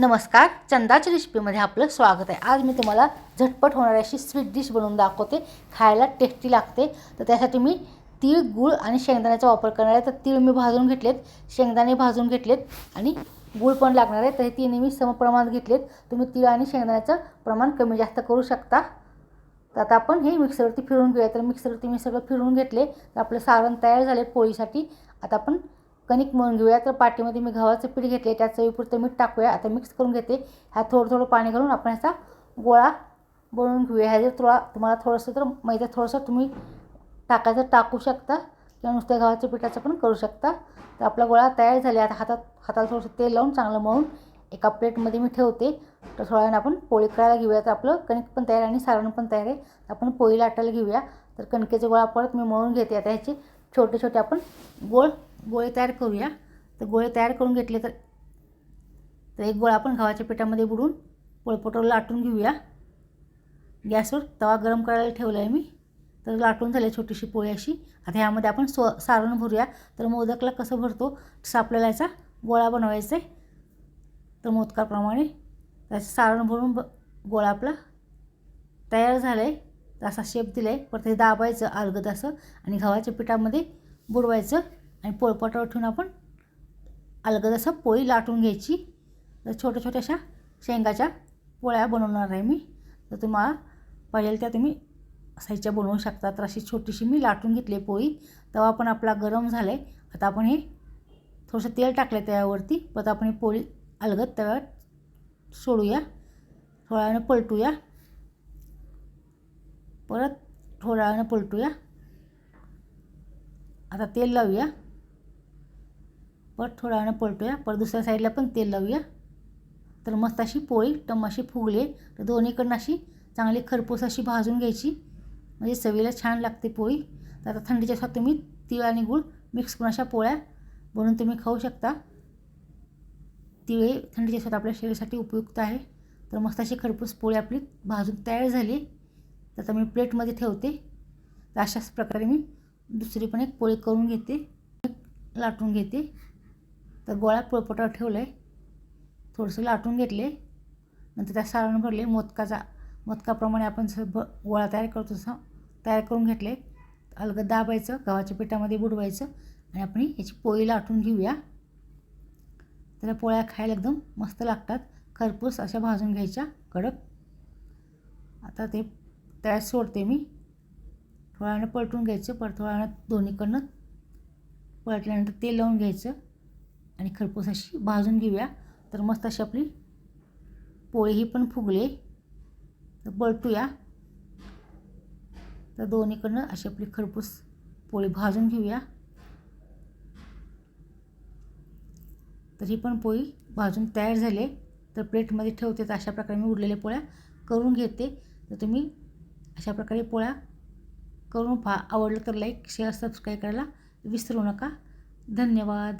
नमस्कार चंदाच्या रेसिपीमध्ये आपलं स्वागत आहे. आज मी तुम्हाला झटपट होणारी अशी स्वीट डिश बनवून दाखवते. खायला टेस्टी लागते. तर त्यासाठी मी तीळ गूळ आणि शेंगदाण्याचा वापर करणार आहे. तर तीळ मी भाजून घेतलेत शेंगदाणे भाजून घेतलेत आणि गूळ पण लागणार आहे. तर हे तिने मी समप्रमाणात घेतलेत. तुम्ही तीळ आणि शेंगदाण्याचं प्रमाण कमी जास्त करू शकता. तर आता आपण हे मिक्सरवरती फिरून घेऊया. तर मिक्सरवरती मी सगळं फिरून घेतले. तर आपलं सारण तयार झाले पोळीसाठी. आता आपण कणिक मळून घेऊया. तर पाटीमध्ये मी गव्हाचं पीठ घेतले त्यात चवीपुरतं मीठ टाकूया. आता मिक्स करून घेते. ह्या थोडं थोडं पाणी घालून आपण ह्याचा गोळा बनवून घेऊया. ह्या जर थोडा तुम्हाला थोडंसं तर मैदा थोडंसं तुम्ही टाकायचं टाकू शकता किंवा नुसत्या गव्हाच्या पिठाचं पण करू शकता. तर आपला गोळा तयार झाला. आता हातात हाताला थोडंसं तेल लावून चांगलं मळून एका प्लेटमध्ये मी ठेवते. तर थोड्या वेळानं आपण पोळी करायला घेऊया. तर आपलं कणिक पण तयार आहे आणि सारण पण तयार आहे. आपण पोळी लाटायला घेऊया. तर कणकेचे गोळा परत मी मळून घेते. आता ह्याचे छोटे छोटे आपण गोळ गोळे तयार करूया. तर गोळे तयार करून घेतले तर तर एक गोळा आपण गव्हाच्या पिठामध्ये बुडून पोळपोटावर लाटून घेऊया. गॅसवर तवा गरम करायला ठेवला आहे मी. तर लाटून झाली छोटीशी पोळी अशी. आता ह्यामध्ये आपण स्व सारण भरूया. तर मोदकला कसं भरतो? तसं आपल्याला याचा गोळा बनवायचा आहे. तर मोदकाप्रमाणे त्याचं सारण भरून ब गोळा आपला तयार झाला आहे तर असा शेप दिला आहे परत हे दाबायचं अलगद असं आणि गव्हाच्या पिठामध्ये बुडवायचं आणि पोळपाटावर ठेवून आपण अलगद असं पोळी लाटून घ्यायची. तर छोट्या छोट्याशा शेंगाच्या पोळ्या बनवणार आहे मी. तर तुम्हाला पाहिजे त्या तुम्ही साईजच्या बनवू शकता. तर अशी छोटीशी मी लाटून घेतली आहे पोळी. तेव्हा पण आपला गरम झाला आहे आता आपण हे थोडंसं तेल टाकलं आहे त्यावरती. परत आपण ही पोळी अलगद तव्यावर सोडूया. थोड्या वेळानं पलटूया. परत थोड्या वेळानं पलटूया. आता तेल लावूया. परत थोड्या वेळानं पलटूया. परत दुसऱ्या साईडला पण तेल लावूया. तर मस्त अशी पोळी टम अशी फुगली. तर दोन्हीकडनं अशी चांगली खरपूस अशी भाजून घ्यायची. म्हणजे चवीला छान लागते पोळी. तर आता थंडीच्या दिवसात तुम्ही तीळ आणि गूळ मिक्स करून अशा पोळ्या बनवून तुम्ही खाऊ शकता. तिळे थंडीच्या स्वतः आपल्या शरीरासाठी उपयुक्त आहे. तर मस्त अशी खरपूस पोळी आपली भाजून तयार झाली. तर आता मी प्लेटमध्ये ठेवते. तर अशाच प्रकारे मी दुसरी पण एक पोळी करून घेते. लाटून घेते. तर गोळा पोळपटावर ठेवलं आहे थोडंसं लाटून घेतले. नंतर त्या सारण भरले. मोदकाचा मोदकाप्रमाणे आपण जसं भ गोळा तयार करतो तसं तयार करून घेतले. अलगद दाबायचं गव्हाच्या पिठामध्ये बुडवायचं आणि आपण याची पोळी लाटून घेऊया. तर पोळ्या खायला एकदम मस्त लागतात. खरपूस अशा भाजून घ्यायच्या. कडक. आता ते तयार सोडते मी. थोड्या वेळानं पलटून घ्यायचं परत थोड्या वेळानं दोन्हीकडनं पलटल्यानंतर तेल लावून घ्यायचं आणि खरपूस अशी भाजून घेऊया. तर मस्त अशी आपली पोळीही पण फुगले. तर पलटूया. तर दोन्हीकडनं अशी आपली खरपूस पोळी भाजून घेऊया. तर ही पण पोळी भाजून तयार झाले तर प्लेटमध्ये ठेवते तर अशा प्रकारे मी उरलेल्या पोळ्या करून घेते. तर तुम्ही अशा प्रकारे पोळ्या करून पहा. आवडलं तर लाईक शेअर सबस्क्राईब करायला विसरू नका. धन्यवाद.